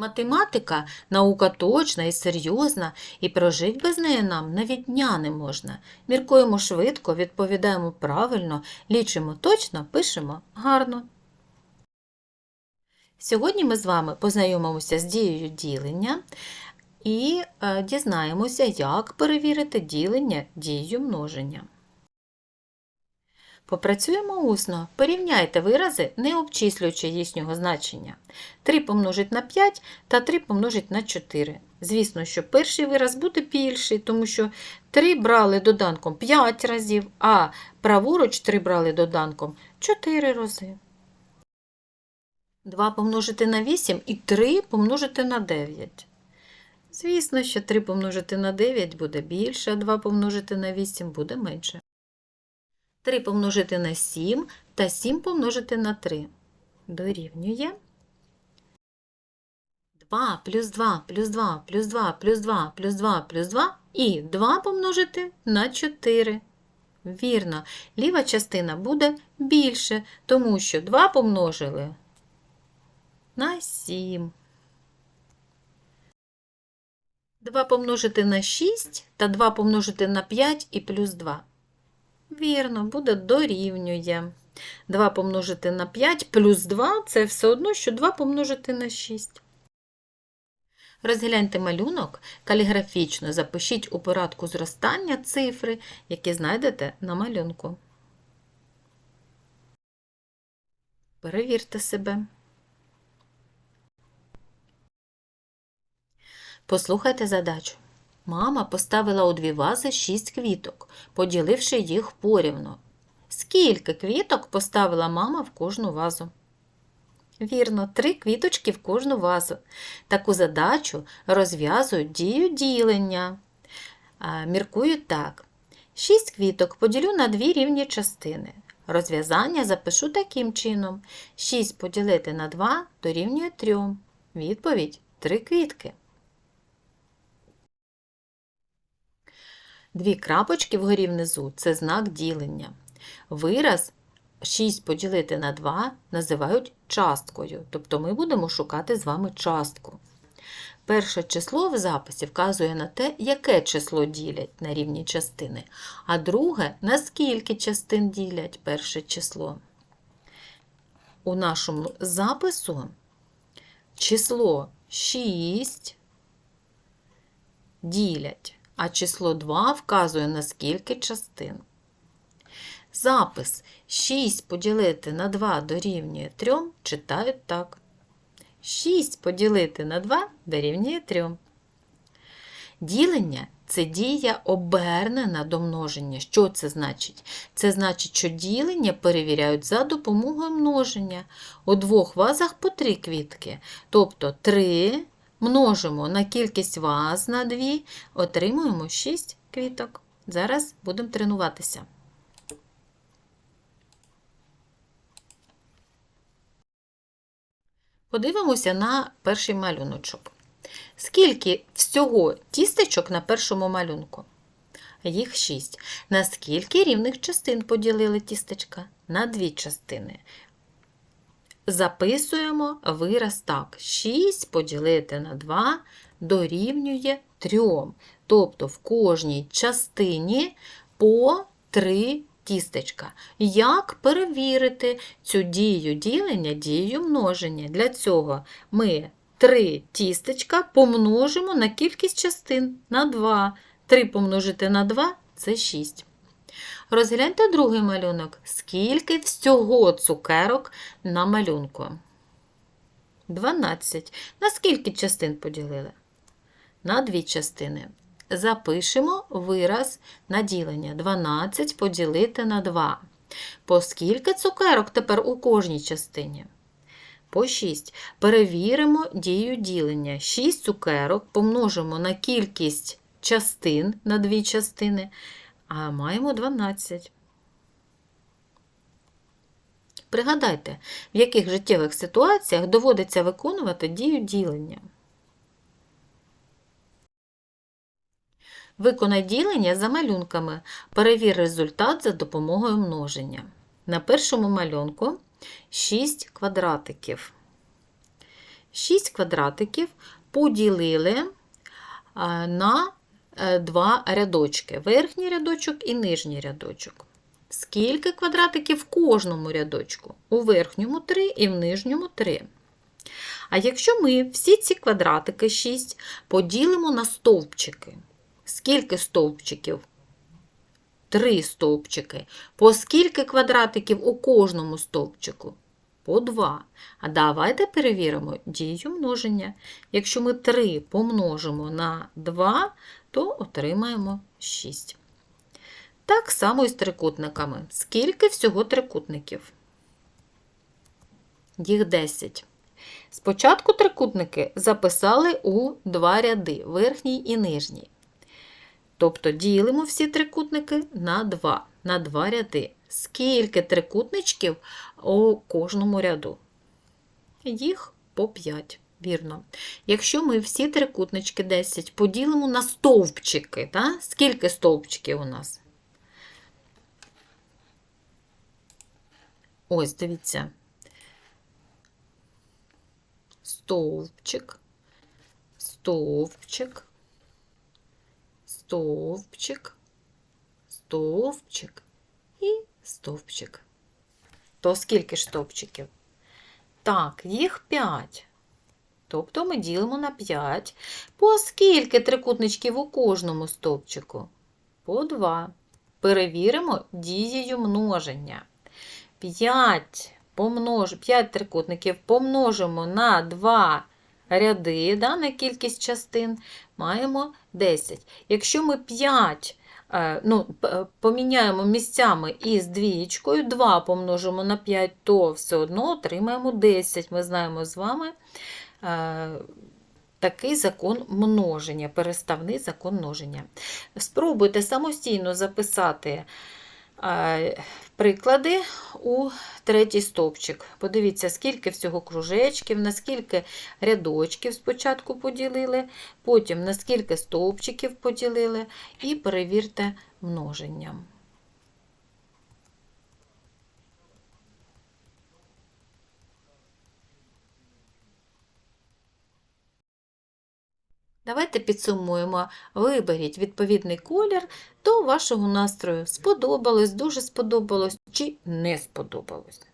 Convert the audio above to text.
Математика наука точна і серйозна, і прожить без неї нам навіть дня не можна. Міркуємо швидко, відповідаємо правильно, лічимо точно, пишемо гарно. Сьогодні ми з вами познайомимося з дією ділення і е, дізнаємося, як перевірити ділення дією множення. Попрацюємо усно. Порівняйте вирази, не обчислюючи їхнього значення. 3 помножить на 5 та 3 помножить на 4. Звісно, що перший вираз буде більший, тому що 3 брали доданком 5 разів, а праворуч 3 брали доданком 4 рази. 2 помножити на 8 і 3 помножити на 9. Звісно, що 3 помножити на 9 буде більше, а 2 помножити на 8 буде менше. 3 помножити на 7 та 7 помножити на 3. Дорівнює 2 плюс 2 плюс 2 плюс 2 плюс 2 плюс 2 плюс 2 і 2 помножити на 4. Вірно, ліва частина буде більше, тому що 2 помножили на 7. 2 помножити на 6 та 2 помножити на 5 і плюс 2. Вірно, буде дорівнює. 2 помножити на 5 плюс 2 це все одно, що 2 помножити на 6. Розгляньте малюнок, каліграфічно запишіть у порядку зростання цифри, які знайдете на малюнку. Перевірте себе. Послухайте задачу. Мама поставила у дві вази шість квіток, поділивши їх порівну. Скільки квіток поставила мама в кожну вазу? Вірно, три квіточки в кожну вазу. Таку задачу розв'язують дію ділення. А, Міркують так. Шість квіток поділю на дві рівні частини. Розв'язання запишу таким чином. 6 поділити на 2 дорівнює 3. Відповідь 3 квітки. Дві крапочки вгорі внизу це знак ділення. Вираз 6 поділити на 2 називають часткою, тобто ми будемо шукати з вами частку. Перше число в записі вказує на те, яке число ділять на рівні частини, а друге, на скільки частин ділять перше число. У нашому запису число 6 ділять а число 2 вказує на скільки частин. Запис 6 поділити на 2 дорівнює 3 читають так. 6 поділити на 2 дорівнює 3. Ділення це дія обернена до множення. Що це значить? Це значить, що ділення перевіряють за допомогою множення. У двох вазах по 3 квітки, тобто 3 множимо на кількість ваз на 2, отримуємо 6 квіток. Зараз будемо тренуватися. Подивимося на перший малюночок. Скільки всього тістечок на першому малюнку? Їх 6. На скільки рівних частин поділили тістечка? На дві частини. Записуємо вираз так. 6 поділити на 2 дорівнює 3. Тобто в кожній частині по 3 тістечка. Як перевірити цю дію ділення, дію множення? Для цього ми 3 тістечка помножимо на кількість частин на 2. 3 помножити на 2 це 6. Розгляньте другий малюнок. Скільки всього цукерок на малюнку? 12. На скільки частин поділили? На дві частини. Запишемо вираз на ділення. 12 поділити на 2. По скільки цукерок тепер у кожній частині? По 6. Перевіримо дію ділення. 6 цукерок помножимо на кількість частин на дві частини а маємо 12. Пригадайте, в яких життєвих ситуаціях доводиться виконувати дію ділення. Виконай ділення за малюнками. Перевір результат за допомогою множення. На першому малюнку 6 квадратиків. 6 квадратиків поділили на два рядочки: верхній рядочок і нижній рядочок. Скільки квадратиків в кожному рядочку? У верхньому 3 і в нижньому 3. А якщо ми всі ці квадратики 6 поділимо на стовпчики, скільки стовпчиків? Три стовпчики. По скільки квадратиків у кожному стовпчику? По 2. А давайте перевіримо дію множення. Якщо ми 3 помножимо на 2, то отримаємо 6. Так само і з трикутниками. Скільки всього трикутників? Їх 10. Спочатку трикутники записали у два ряди верхній і нижній. Тобто ділимо всі трикутники на 2, на два ряди. Скільки трикутничків у кожному ряду? Їх по 5. Вірно. Якщо ми всі трикутнички 10 поділимо на стовпчики, та? скільки стовпчиків у нас? Ось, дивіться. Стовпчик, стовпчик, стовпчик, стовпчик і стовпчик. То скільки ж стовпчиків? Так, їх 5. Тобто ми ділимо на 5. По скільки трикутничків у кожному стовпчику? По 2. Перевіримо дією множення. 5 помнож... 5 трикутників помножимо на 2 ряди, да, на кількість частин, маємо 10. Якщо ми 5 е, ну, поміняємо місцями із двієчкою, 2 помножимо на 5, то все одно отримаємо 10. Ми знаємо з вами е, такий закон множення, переставний закон множення. Спробуйте самостійно записати е, приклади у третій стовпчик. Подивіться, скільки всього кружечків, наскільки рядочків спочатку поділили, потім на скільки стовпчиків поділили, і перевірте множенням. Давайте підсумуємо. Виберіть відповідний колір до вашого настрою. Сподобалось, дуже сподобалось чи не сподобалось.